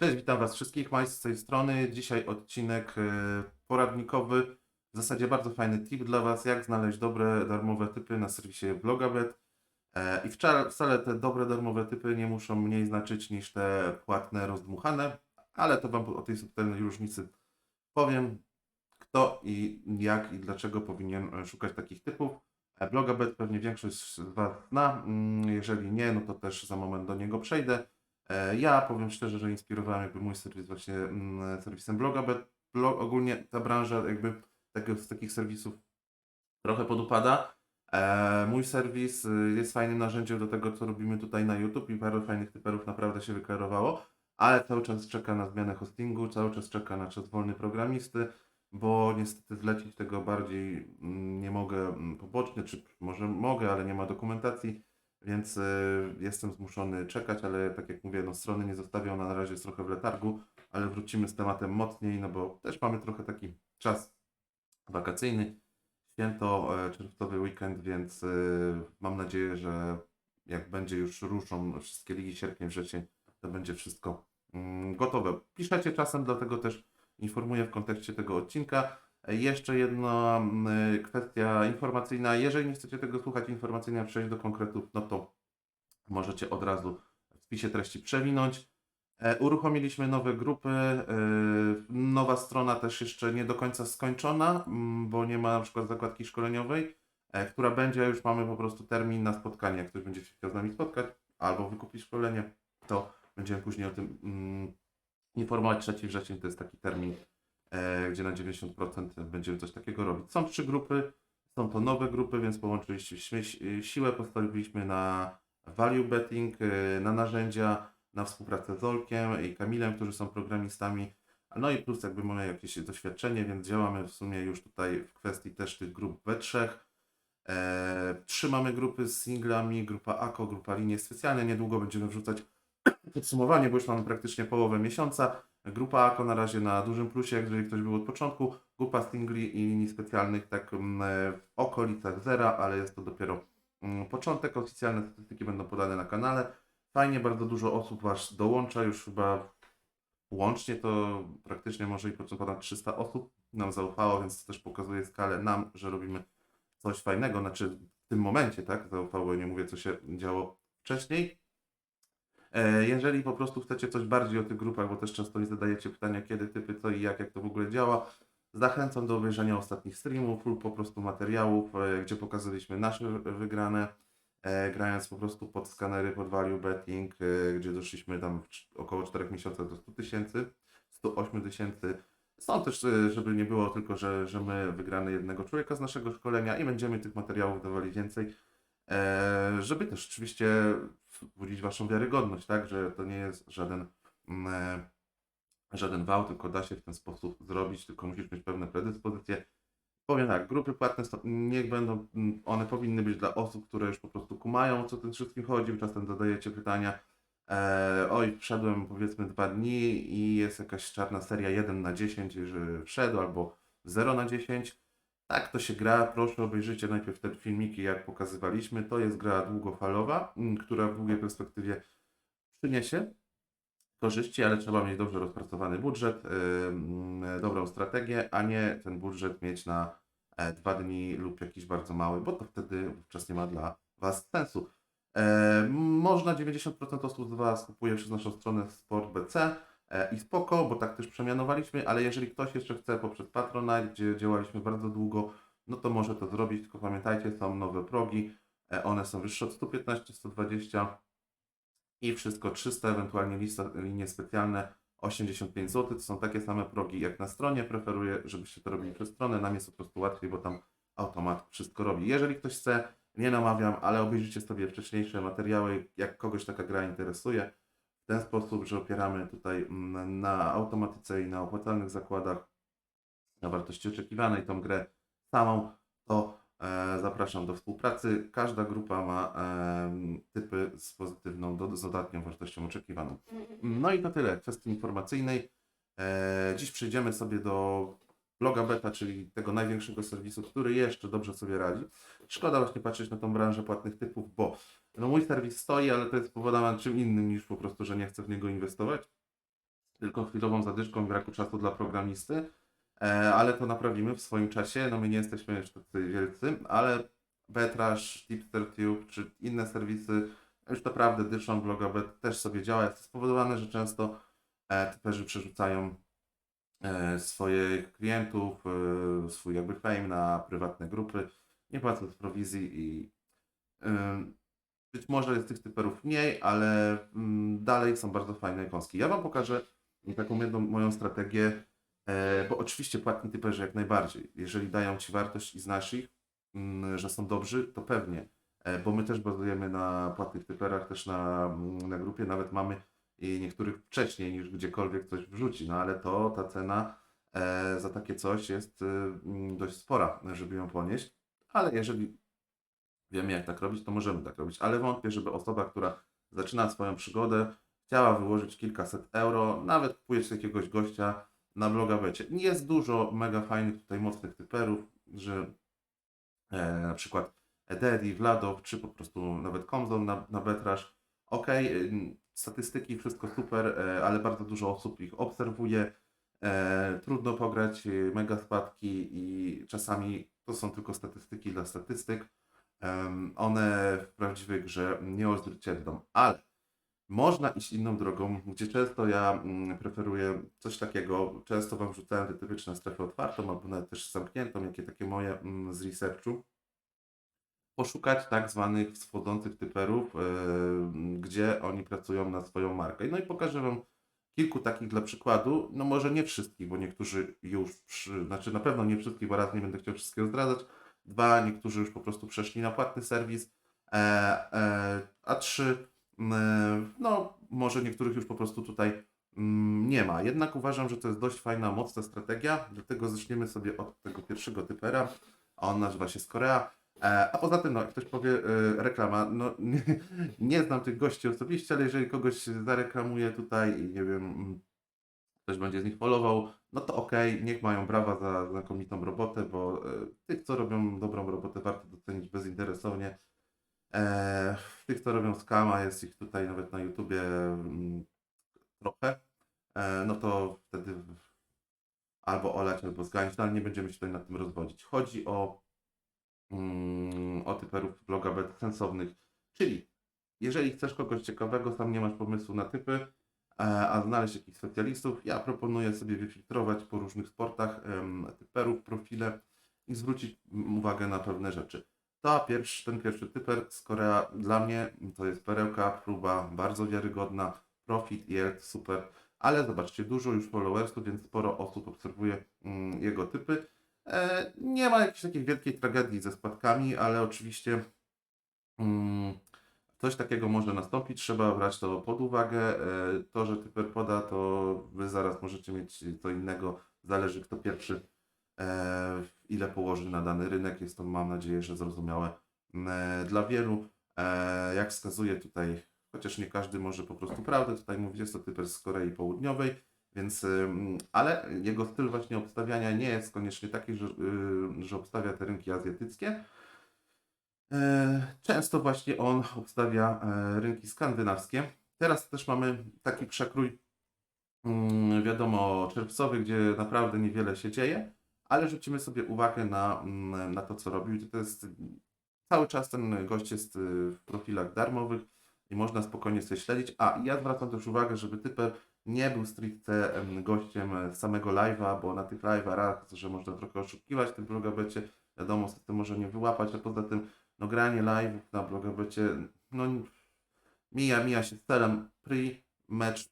Cześć, witam Was wszystkich, Majs z tej strony. Dzisiaj odcinek e, poradnikowy. W zasadzie bardzo fajny tip dla Was, jak znaleźć dobre darmowe typy na serwisie Blogabet. E, I wcale, te dobre darmowe typy nie muszą mniej znaczyć niż te płatne, rozdmuchane, ale to Wam o tej subtelnej różnicy powiem, kto i jak i dlaczego powinien szukać takich typów. E, Blogabet pewnie większość z Was zna, Mm, jeżeli nie, no to też za moment do niego przejdę. E, Ja powiem szczerze, że inspirowałem jakby mój serwis właśnie mm, serwisem bloga, blog, ogólnie ta branża jakby z takich serwisów trochę podupada. E, mój serwis y, jest fajnym narzędziem do tego, co robimy tutaj na YouTube i parę fajnych typerów naprawdę się wyklarowało, ale cały czas czeka na zmianę hostingu, cały czas czeka na czas wolny programisty, bo niestety zlecić tego bardziej mm, nie mogę mm, pobocznie, czy może mogę, ale nie ma dokumentacji. Więc y, jestem zmuszony czekać, ale tak jak mówię, no, strony nie zostawią, na razie jest trochę w letargu, ale wrócimy z tematem mocniej, no bo też mamy trochę taki czas wakacyjny, święto, e, czerwcowy weekend, więc y, mam nadzieję, że jak będzie już ruszą wszystkie ligi sierpień, wrzesień, to będzie wszystko mm, gotowe. Piszecie czasem, dlatego też informuję w kontekście tego odcinka. Jeszcze jedna mm, kwestia informacyjna. Jeżeli nie chcecie tego słuchać informacyjnie, przejść do konkretów, no to możecie od razu w spisie treści przewinąć. E, Uruchomiliśmy nowe grupy. e, Nowa strona też jeszcze nie do końca skończona, mm, bo nie ma na przykład zakładki szkoleniowej, e, która będzie, już mamy po prostu termin na spotkanie. Jak ktoś będzie się chciał z nami spotkać albo wykupić szkolenie, to będziemy później o tym mm, informować. 3 wrzesień to jest taki termin, gdzie na 90% będziemy coś takiego robić. Są trzy grupy, są to nowe grupy, więc połączyliśmy si- siłę, postawiliśmy na value betting, e, na narzędzia, na współpracę z Olkiem i Kamilem, którzy są programistami. No i plus jakby mamy jakieś doświadczenie, więc działamy w sumie już tutaj w kwestii też tych grup we trzech. E, mamy grupy z singlami, grupa AKO, grupa linie specjalne. Niedługo będziemy wrzucać podsumowanie, bo już mamy praktycznie połowę miesiąca. Grupa AKO na razie na dużym plusie, jak jeżeli ktoś był od początku. Grupa singli i linii specjalnych tak mm, w okolicach zera, ale jest to dopiero mm, początek. Oficjalne statystyki będą podane na kanale. Fajnie, bardzo dużo osób Was dołącza, już chyba łącznie to praktycznie może i ponad 300 osób nam zaufało, więc to też pokazuje skalę nam, że robimy coś fajnego, znaczy w tym momencie, tak, zaufało, nie mówię co się działo wcześniej. E, Jeżeli po prostu chcecie coś bardziej o tych grupach, bo też często mi zadajecie pytania, kiedy typy, co i jak, jak to w ogóle działa, zachęcam do obejrzenia ostatnich streamów lub po prostu materiałów, e, gdzie pokazaliśmy nasze wygrane, e, grając po prostu pod skanery, pod value betting, gdzie doszliśmy tam około 4 miesiącach do 100 tysięcy, 108 tysięcy. Są też, żeby nie było tylko, że, że my wygramy jednego człowieka z naszego szkolenia i będziemy tych materiałów dawali więcej, żeby też oczywiście wzbudzić Waszą wiarygodność, tak, że to nie jest żaden, mm, e, żaden wał, tylko da się w ten sposób zrobić, tylko musisz mieć pewne predyspozycje. Powiem tak, grupy płatne niech będą, mm, one powinny być dla osób, które już po prostu kumają, co tym wszystkim chodzi, czasem zadajecie pytania, e, oj, wszedłem powiedzmy dwa dni i jest jakaś czarna seria 1 na 10, że wszedł, albo 0 na 10. Tak to się gra, proszę obejrzyjcie najpierw te filmiki, jak pokazywaliśmy. To jest gra długofalowa, mm, która w długiej perspektywie przyniesie korzyści, ale trzeba mieć dobrze rozpracowany budżet, yy, dobrą strategię, a nie ten budżet mieć na e, dwa dni lub jakiś bardzo mały, bo to wtedy wówczas nie ma dla Was sensu. E, można 90% osób z Was kupuje przez naszą stronę SportBC i spoko, bo tak też przemianowaliśmy, ale jeżeli ktoś jeszcze chce poprzez Patronite, gdzie działaliśmy bardzo długo, no to może to zrobić, tylko pamiętajcie, są nowe progi, e, one są wyższe od 115, 120 i wszystko 300, ewentualnie lista, linie specjalne 85 zł. To są takie same progi jak na stronie. Preferuję, żebyście to robili przez stronę. Nam jest po prostu łatwiej, bo tam automat wszystko robi. Jeżeli ktoś chce, nie namawiam, ale obejrzyjcie sobie wcześniejsze materiały, jak kogoś taka gra interesuje. W ten sposób, że opieramy tutaj mm, na automatyce i na opłacalnych zakładach, na wartości oczekiwanej tą grę samą, to e, zapraszam do współpracy. Każda grupa ma em, typy z pozytywną, do, z dodatnią wartością oczekiwaną. No i to tyle kwestii informacyjnej. E, dziś przejdziemy sobie do bloga beta, czyli tego największego serwisu, który jeszcze dobrze sobie radzi. Szkoda właśnie patrzeć na tą branżę płatnych typów, bo no mój serwis stoi, ale to jest spowodowane czym innym niż po prostu, że nie chcę w niego inwestować. tylko chwilową zadyszką i braku czasu dla programisty, e, ale to naprawimy w swoim czasie. No my nie jesteśmy jeszcze tacy wielcy, ale Betrash, TipsterTube czy inne serwisy już naprawdę dyszą, Blogabet też sobie działa. Jest to spowodowane, że często e, typerzy przerzucają e, swoich klientów, swój jakby fame na prywatne grupy, nie płacąc prowizji i być może jest tych typerów mniej, ale mm, dalej są bardzo fajne kąski. Ja Wam pokażę taką jedną moją strategię, e, bo oczywiście płatni typerzy jak najbardziej. Jeżeli dają Ci wartość i znasz ich, mm, że są dobrzy, to pewnie, e, bo my też bazujemy na płatnych typerach, też na, mm, na grupie, nawet mamy i niektórych wcześniej niż gdziekolwiek coś wrzuci, no ale to ta cena e, za takie coś jest dość spora, żeby ją ponieść, ale jeżeli wiemy jak tak robić, to możemy tak robić, ale wątpię, żeby osoba, która zaczyna swoją przygodę, chciała wyłożyć kilkaset euro, nawet kupujesz jakiegoś gościa na bloga becie. Nie jest dużo mega fajnych tutaj mocnych typerów, że e, na przykład Ededi, Vladow, czy po prostu nawet Comzone na, na Betrash. Ok, statystyki, wszystko super, e, ale bardzo dużo osób ich obserwuje. E, trudno pograć, e, mega spadki i czasami to są tylko statystyki dla statystyk. One w prawdziwej grze nie odzwierciedlą, ale można iść inną drogą, gdzie często ja mm, preferuję coś takiego, często Wam wrzucałem te typiczne strefy otwartą, albo nawet też zamkniętą, jakie takie moje mm, z researchu. Poszukać tak zwanych wschodzących typerów, e, gdzie oni pracują na swoją markę. No i pokażę Wam kilku takich dla przykładu, no może nie wszystkich, bo niektórzy już, przy, znaczy na pewno nie wszystkich, bo raz nie będę chciał wszystkiego zdradzać, dwa, niektórzy już po prostu przeszli na płatny serwis, e, e, a trzy, mm, no może niektórych już po prostu tutaj mm, nie ma. Jednak uważam, że to jest dość fajna, mocna strategia, dlatego zaczniemy sobie od tego pierwszego typera, a on nazywa się Skorea. E, A poza tym, no, ktoś powie e, reklama, no nie, nie znam tych gości osobiście, ale jeżeli kogoś zareklamuje tutaj i nie wiem, mm, ktoś będzie z nich followował, no to okej, niech mają brawa za znakomitą robotę, bo e, tych, co robią dobrą robotę, warto docenić bezinteresownie. E, tych, co robią skama, jest ich tutaj nawet na YouTubie mm, trochę, e, no to wtedy albo olać, albo zganić, no ale nie będziemy się tutaj nad tym rozwodzić. Chodzi o mm, o typerów bloga bet sensownych. Czyli jeżeli chcesz kogoś ciekawego, sam nie masz pomysłu na typy, e, a znaleźć jakichś specjalistów, ja proponuję sobie wyfiltrować po różnych sportach typerów, profile i zwrócić uwagę na pewne rzeczy. To pierwszy, ten pierwszy typer z Korea dla mnie to jest perełka, próba bardzo wiarygodna, profit, yield, super, ale zobaczcie, dużo już followersów, więc sporo osób obserwuje mm, jego typy. E, Nie ma jakiejś takiej wielkiej tragedii ze spadkami, ale oczywiście mm, coś takiego może nastąpić. Trzeba brać to pod uwagę. E, To, że typer poda, to wy zaraz możecie mieć co innego. Zależy kto pierwszy, ile położy na dany rynek. Jest to, mam nadzieję, że zrozumiałe e, dla wielu. E, Jak wskazuje tutaj, chociaż nie każdy może po prostu prawdę tutaj mówić, jest to typer z Korei Południowej. Więc, ym, ale jego styl właśnie obstawiania nie jest koniecznie taki, że, y, że obstawia te rynki azjatyckie. E, Często właśnie on obstawia e, rynki skandynawskie. Teraz też mamy taki przekrój, mm, wiadomo, czerwcowy, gdzie naprawdę niewiele się dzieje, ale rzucimy sobie uwagę na, mm, na to, co robił. To jest cały czas ten gość jest y, w profilach darmowych i można spokojnie sobie śledzić. A ja zwracam też uwagę, żeby typer nie był stricte em, gościem e, samego live'a, bo na tych live'ach raz, że można trochę oszukiwać tym blogabecie, wiadomo, system może nie wyłapać, a poza tym no granie live'ów na blogabecie, no mija, mija się z celem pre-match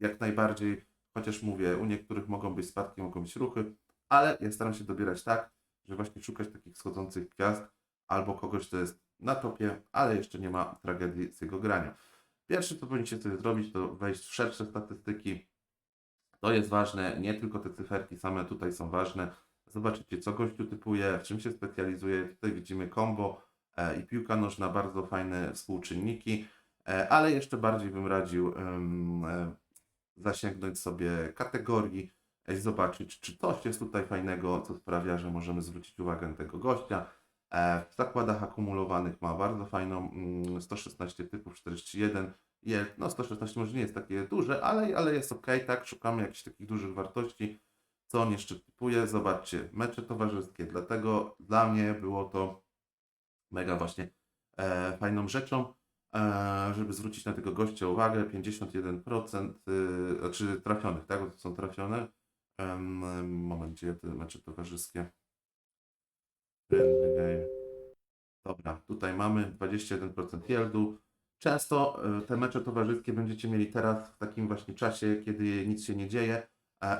jak najbardziej, chociaż mówię, u niektórych mogą być spadki, mogą być ruchy, ale ja staram się dobierać tak, że właśnie szukać takich schodzących gwiazd albo kogoś, kto jest na topie, ale jeszcze nie ma tragedii z jego grania. Pierwsze, co powinniście sobie zrobić, to wejść w szersze statystyki. To jest ważne, nie tylko te cyferki same tutaj są ważne. Zobaczycie, co gościu typuje, w czym się specjalizuje. Tutaj widzimy combo e, i piłka nożna, bardzo fajne współczynniki, e, ale jeszcze bardziej bym radził e, zasięgnąć sobie kategorii zobaczyć, czy coś jest tutaj fajnego, co sprawia, że możemy zwrócić uwagę na tego gościa. E, W zakładach akumulowanych ma bardzo fajną mm, 116 typów, 41, Jest, no 116 może nie jest takie duże, ale, ale jest ok, tak? Szukamy jakichś takich dużych wartości. Co on jeszcze typuje? Zobaczcie, mecze towarzyskie. Dlatego dla mnie było to mega właśnie e, fajną rzeczą, e, żeby zwrócić na tego gościa uwagę. 51% y, znaczy trafionych, tak? To są trafione. Moment, gdzie te mecze towarzyskie? Friendly game. Dobra, tutaj mamy 21% yieldu. Często e, te mecze towarzyskie będziecie mieli teraz w takim właśnie czasie, kiedy nic się nie dzieje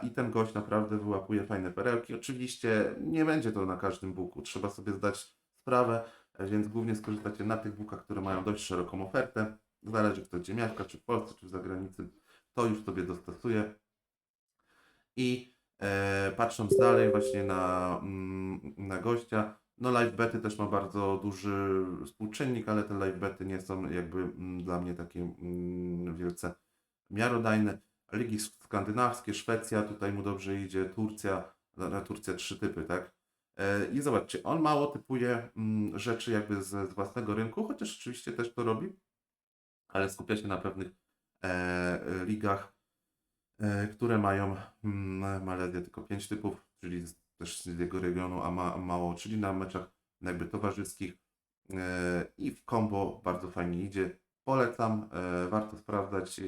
i ten gość naprawdę wyłapuje fajne perełki. Oczywiście nie będzie to na każdym buku, trzeba sobie zdać sprawę, e, więc głównie skorzystacie na tych bukach, które mają dość szeroką ofertę. Zależy kto gdzie mieszka, czy w Polsce, czy w zagranicy, to już sobie dostosuje. I patrząc dalej właśnie na, mm, na gościa, no live bety też ma bardzo duży współczynnik, ale te live bety nie są jakby mm, dla mnie takie mm, wielce miarodajne. Ligi skandynawskie, Szwecja, tutaj mu dobrze idzie, Turcja, na Turcja trzy typy, tak? E, I zobaczcie, on mało typuje rzeczy jakby z, własnego rynku, chociaż oczywiście też to robi, ale skupia się na pewnych e, e, ligach, e, które mają mm, Malezję tylko pięć typów, czyli też z jego regionu, a ma mało, czyli na meczach jakby towarzyskich e, i w combo bardzo fajnie idzie. Polecam, e, warto sprawdzać. e,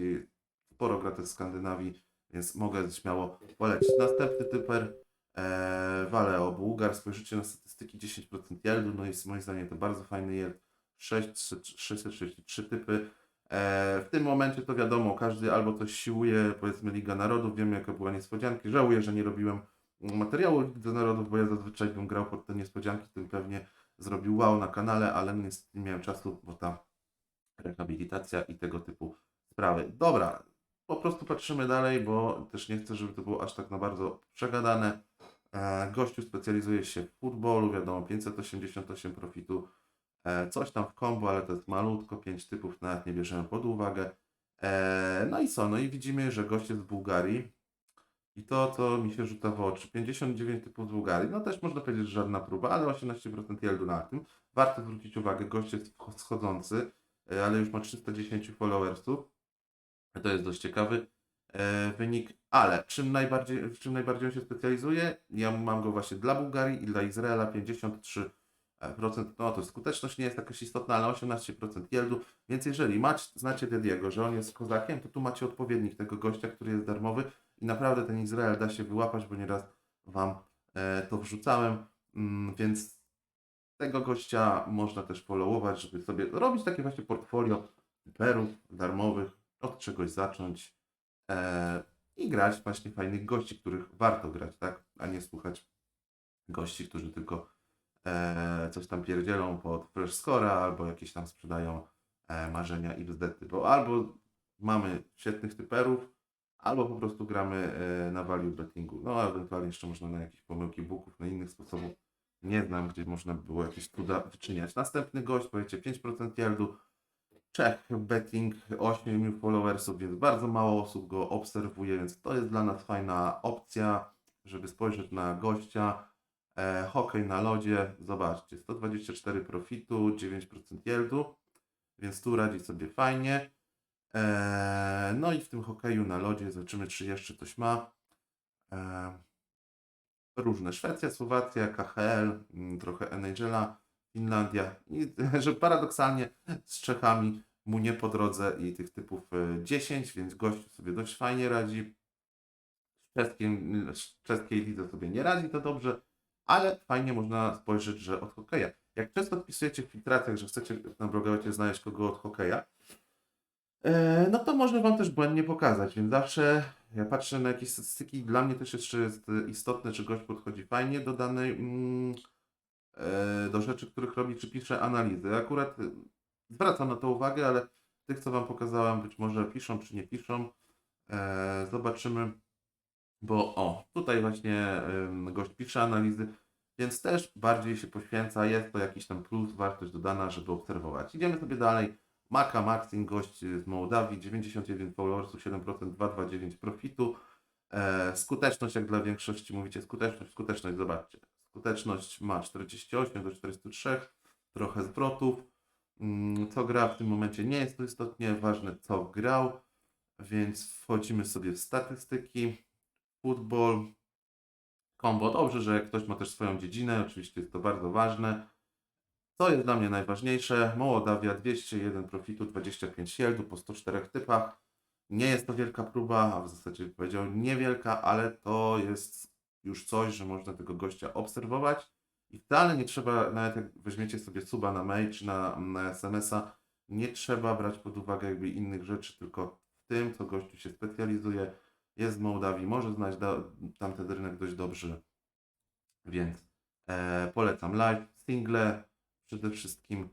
Sporo gra też z Skandynawii, więc mogę śmiało polecić. Następny typer e, Valeo Bułgar. Spojrzycie na statystyki 10% yieldu, no jest moim zdaniem to bardzo fajny yield. 6, 663 typy. E, w tym momencie to wiadomo, każdy albo coś siłuje, powiedzmy Liga Narodów, wiem jaka była niespodzianki. Żałuję, że nie robiłem materiału Ligi Narodów, bo ja zazwyczaj bym grał pod te niespodzianki, tym pewnie zrobił wow na kanale, ale niestety nie miałem czasu, bo ta rehabilitacja i tego typu sprawy. Dobra, po prostu patrzymy dalej, bo też nie chcę, żeby to było aż tak na bardzo przegadane. E, Gościu specjalizuje się w futbolu, wiadomo, 588 profitu, coś tam w combo, ale to jest malutko, 5 typów nawet nie bierzemy pod uwagę. E, No i co? No i widzimy, że gość jest z Bułgarii. I to, co mi się rzuca w oczy, 59 typów z Bułgarii, no też można powiedzieć, że żadna próba, ale 18% yieldu na tym. Warto zwrócić uwagę, gość jest schodzący, e, ale już ma 310 followersów. To jest dość ciekawy e, wynik, ale czym najbardziej, w czym najbardziej on się specjalizuje? Ja mam go właśnie dla Bułgarii i dla Izraela 53%. No to skuteczność nie jest jakaś istotna, ale 18% yieldu. Więc jeżeli macie, znacie Dediego, że on jest kozakiem, to tu macie odpowiednik tego gościa, który jest darmowy i naprawdę ten Izrael da się wyłapać, bo nieraz Wam e, to wrzucałem, mm, więc tego gościa można też followować, żeby sobie robić takie właśnie portfolio perów darmowych, od czegoś zacząć e, i grać właśnie fajnych gości, których warto grać, tak? A nie słuchać gości, którzy tylko e, coś tam pierdzielą pod fresh score'a albo jakieś tam sprzedają e, marzenia i bzdety, bo albo mamy świetnych typerów, albo po prostu gramy e, na value bettingu. No, ewentualnie jeszcze można na jakieś pomyłki booków, na innych sposobów. Nie znam, gdzie można by było jakieś cuda wyczyniać. Następny gość, powiecie 5% yieldu, Czech betting 8 followersów, więc bardzo mało osób go obserwuje, więc to jest dla nas fajna opcja, żeby spojrzeć na gościa. E, hokej na lodzie, zobaczcie, 124 profitu, 9% yieldu, więc tu radzi sobie fajnie. E, no i w tym hokeju na lodzie zobaczymy, czy jeszcze coś ma. E, różne, Szwecja, Słowacja, KHL, mm, trochę NHL-a, Finlandia i że paradoksalnie z Czechami mu nie po drodze i tych typów e, 10, więc gościu sobie dość fajnie radzi. Z czeskim, z czeskiej lidze sobie nie radzi to dobrze, ale fajnie można spojrzeć, że od hokeja. Jak często odpisujecie w filtracjach, że chcecie na blogowecie znaleźć kogo od hokeja, e, no to można Wam też błędnie pokazać, więc zawsze ja patrzę na jakieś statystyki, dla mnie też jeszcze jest istotne, czy gość podchodzi fajnie do danej, mm, e, do rzeczy, których robi, czy pisze analizy. Akurat e, zwracam na to uwagę, ale tych, co Wam pokazałem, być może piszą, czy nie piszą. Zobaczymy, bo o, tutaj właśnie gość pisze analizy, więc też bardziej się poświęca, jest to jakiś tam plus, wartość dodana, żeby obserwować. Idziemy sobie dalej. Maka Maxing, gość z Mołdawii, 91 followersów, 7%, 2,29 profitu. E, skuteczność, jak dla większości mówicie, skuteczność, skuteczność, zobaczcie. Skuteczność ma 48 do 43, trochę zwrotów. Mm, Co gra w tym momencie nie jest to istotnie ważne, co grał, więc wchodzimy sobie w statystyki. Football, combo. Dobrze, że ktoś ma też swoją dziedzinę, oczywiście jest to bardzo ważne. Co jest dla mnie najważniejsze? Mołodawia 201 profitu, 25 yieldu po 104 typach. Nie jest to wielka próba, a w zasadzie powiedział niewielka, ale to jest już coś, że można tego gościa obserwować. I wcale nie trzeba, nawet jak weźmiecie sobie suba na mail czy na, na SMS-a, nie trzeba brać pod uwagę jakby innych rzeczy, tylko w tym, co gościu się specjalizuje. Jest z Mołdawii, może znać tamten rynek dość dobrze, więc e, polecam live, single przede wszystkim.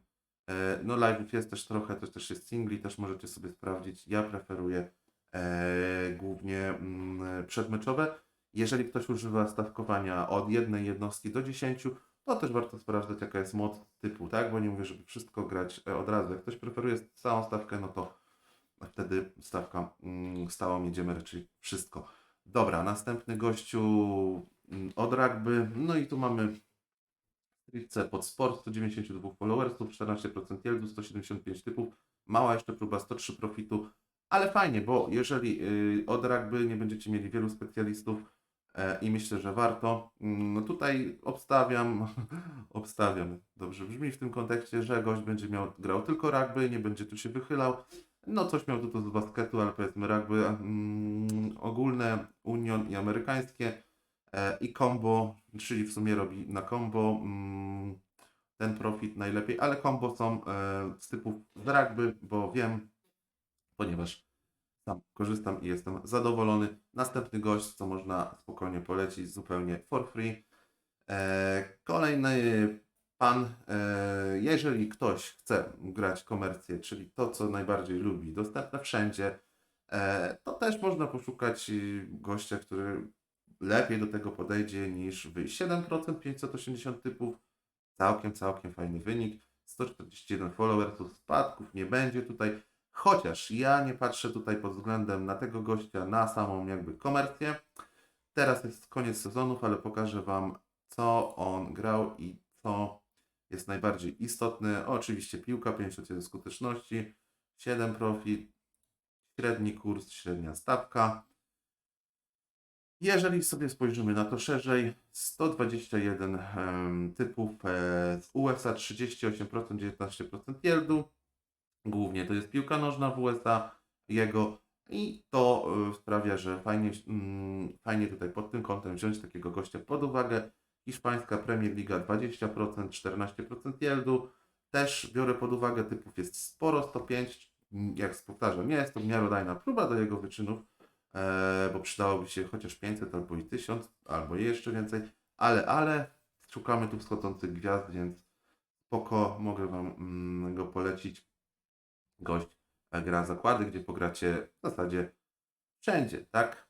E, no live'ów jest też trochę, to też jest singli, też możecie sobie sprawdzić. Ja preferuję e, głównie mm, przedmeczowe. Jeżeli ktoś używa stawkowania od jednej jednostki do 10, to też warto sprawdzać, jaka jest moc typu, tak? Bo nie mówię, żeby wszystko grać e, od razu. Jak ktoś preferuje całą stawkę, no to wtedy stawka mm, stałą jedziemy raczej wszystko. Dobra, następny gościu mm, od rugby. No i tu mamy stricte pod sport, 192 followersów, 14% yieldu, 175 typów. Mała jeszcze próba, 103 profitu. Ale fajnie, bo jeżeli y, od rugby nie będziecie mieli wielu specjalistów e, i myślę, że warto, mm, no tutaj obstawiam, obstawiam, dobrze brzmi w tym kontekście, że gość będzie miał, grał tylko rugby, nie będzie tu się wychylał. No coś miał tu z basketu, ale powiedzmy rugby mm, ogólne, union i amerykańskie e, i combo, czyli w sumie robi na combo mm, ten profit najlepiej, ale combo są e, z typów z rugby, bo wiem, ponieważ sam korzystam i jestem zadowolony. Następny gość, co można spokojnie polecić zupełnie for free. E, kolejny pan, e, jeżeli ktoś chce grać komercję, czyli to, co najbardziej lubi, dostępne wszędzie, e, to też można poszukać y, gościa, który lepiej do tego podejdzie niż wy. 7% 580 typów, całkiem, całkiem fajny wynik. 141 followersów, spadków nie będzie tutaj. Chociaż ja nie patrzę tutaj pod względem na tego gościa, na samą jakby komercję. Teraz jest koniec sezonów, ale pokażę Wam, co on grał i co jest najbardziej istotne. Oczywiście piłka, 51 skuteczności, 7 profit, średni kurs, średnia stawka. Jeżeli sobie spojrzymy na to szerzej, 121 em, typów e, z USA, 38%, 19% yieldu. Głównie to jest piłka nożna w USA, jego i to y, sprawia, że fajnie, mm, fajnie tutaj pod tym kątem wziąć takiego gościa pod uwagę. Hiszpańska Premier Liga 20%, 14% yieldu. Też biorę pod uwagę typów jest sporo, 105, mm, jak powtarzam, nie jest to miarodajna próba do jego wyczynów, e, bo przydałoby się chociaż 500 albo i 1000, albo jeszcze więcej, ale, ale szukamy tu wschodzących gwiazd, więc spoko, mogę Wam mm, go polecić gość e, gra zakłady, gdzie pogracie w zasadzie wszędzie, tak?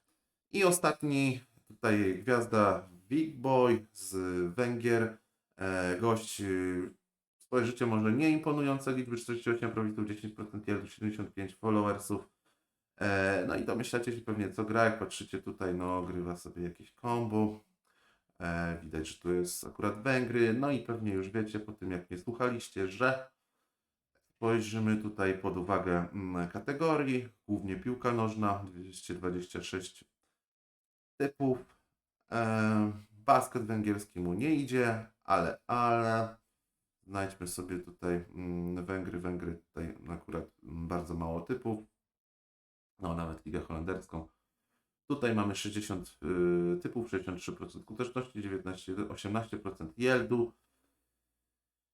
I ostatni tutaj gwiazda Big Boy z Węgier. E, gość, y, spojrzycie może nie imponujące liczby, 48 profitów, 10% yieldu, 75 followersów. E, no i domyślacie się pewnie co gra, jak patrzycie tutaj, no grywa sobie jakieś combo. E, widać, że tu jest akurat Węgry, no i pewnie już wiecie po tym jak mnie słuchaliście, że Spojrzymy tutaj pod uwagę mm, kategorii, głównie piłka nożna, 226 typów. E, basket węgierski mu nie idzie, ale, ale znajdźmy sobie tutaj mm, Węgry, Węgry tutaj akurat bardzo mało typów, no nawet ligę holenderską. Tutaj mamy 60 y, typów, 63% skuteczności, 19, 18% yieldu.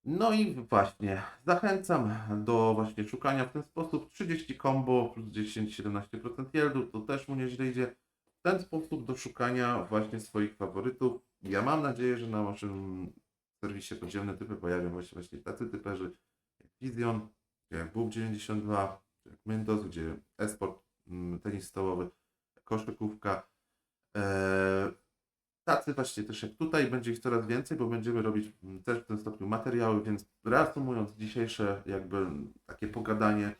No i właśnie, zachęcam do właśnie szukania w ten sposób. 30 combo plus 10-17% yieldu, to też mu nieźle idzie. Ten sposób do szukania właśnie swoich faworytów. Ja mam nadzieję, że na waszym serwisie podziemne typy pojawią się właśnie tacy typerzy jak Vision, jak Bóg92, jak Mentos, gdzie esport, mm, tenis stołowy, koszykówka. Eee, tacy właśnie też jak tutaj, będzie ich coraz więcej, bo będziemy robić mm, też w tym stopniu materiały, więc reasumując dzisiejsze jakby takie pogadanie,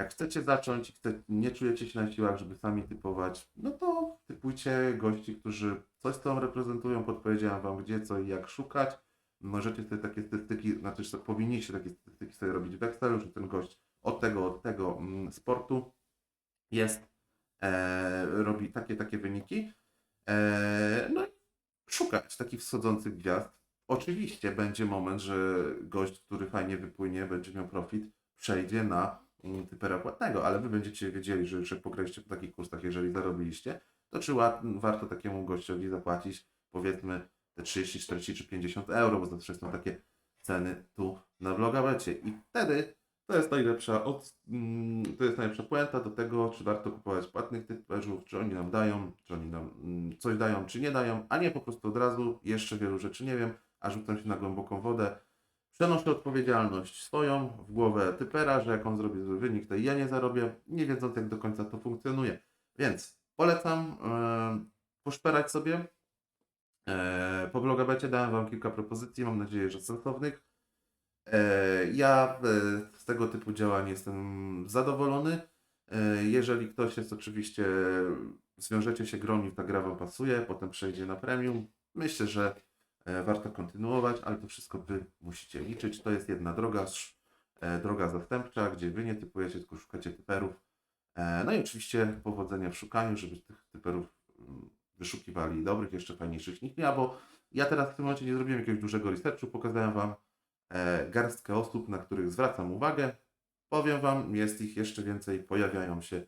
jak chcecie zacząć chce, nie czujecie się na siłach, żeby sami typować, no to typujcie gości, którzy coś tam reprezentują, podpowiedziałem Wam gdzie, co i jak szukać. możecie sobie takie statystyki, znaczy powinniście takie statystyki sobie robić w Excelu, że ten gość od tego, od tego mm, sportu jest, e, robi takie, takie wyniki. E, no i szukać takich wschodzących gwiazd. Oczywiście będzie moment, że gość, który fajnie wypłynie, będzie miał profit, przejdzie na typera płatnego, ale wy będziecie wiedzieli, że już jak pograliście po takich kursach, jeżeli zarobiliście, to czy warto takiemu gościowi zapłacić powiedzmy te 30, 40 czy 50 euro, bo zawsze są takie ceny tu na blogawecie. I wtedy to jest najlepsza, od, mm, to jest najlepsza puenta do tego, czy warto kupować płatnych typerzów, czy oni nam dają, czy oni nam mm, coś dają, czy nie dają, a nie po prostu od razu, jeszcze wielu rzeczy nie wiem, a rzucam się na głęboką wodę. Przenoszę odpowiedzialność swoją w głowę typera, że jak on zrobi zły wynik, to ja nie zarobię, nie wiedząc jak do końca to funkcjonuje. Więc polecam e, poszperać sobie. E, po blogabecie dałem Wam kilka propozycji, mam nadzieję, że sensownych. E, ja e, z tego typu działań jestem zadowolony. E, Jeżeli ktoś jest oczywiście, zwiążecie się groni, ta gra Wam pasuje, potem przejdzie na premium. Myślę, że warto kontynuować, ale to wszystko Wy musicie liczyć. To jest jedna droga, e, droga zastępcza, gdzie Wy nie typujecie, tylko szukacie typerów. E, No i oczywiście powodzenia w szukaniu, żeby tych typerów mm, wyszukiwali dobrych, jeszcze fajniejszych niż ja, bo ja teraz w tym momencie nie zrobiłem jakiegoś dużego researchu, pokazałem Wam e, garstkę osób, na których zwracam uwagę. Powiem Wam, jest ich jeszcze więcej, pojawiają się,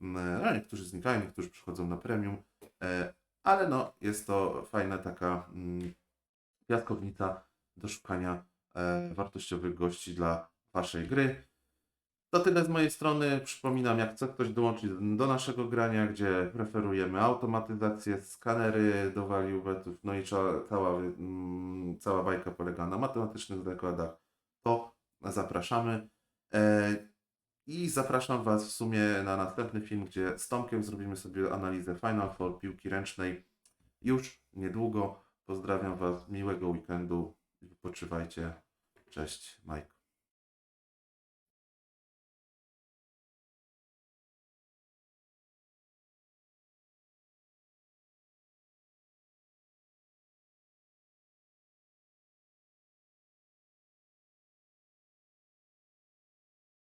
mm, no, niektórzy znikają, niektórzy przychodzą na premium, e, ale no, jest to fajna taka mm, piaskownica do szukania e, wartościowych gości dla Waszej gry. To tyle z mojej strony. Przypominam, jak chce ktoś dołączyć do naszego grania, gdzie preferujemy automatyzację, skanery do value betów, no i cała, mm, cała bajka polega na matematycznych zakładach, to zapraszamy. E, I zapraszam Was w sumie na następny film, gdzie z Tomkiem zrobimy sobie analizę Final Four piłki ręcznej już niedługo. Pozdrawiam Was, miłego weekendu i wypoczywajcie. Cześć, Mike.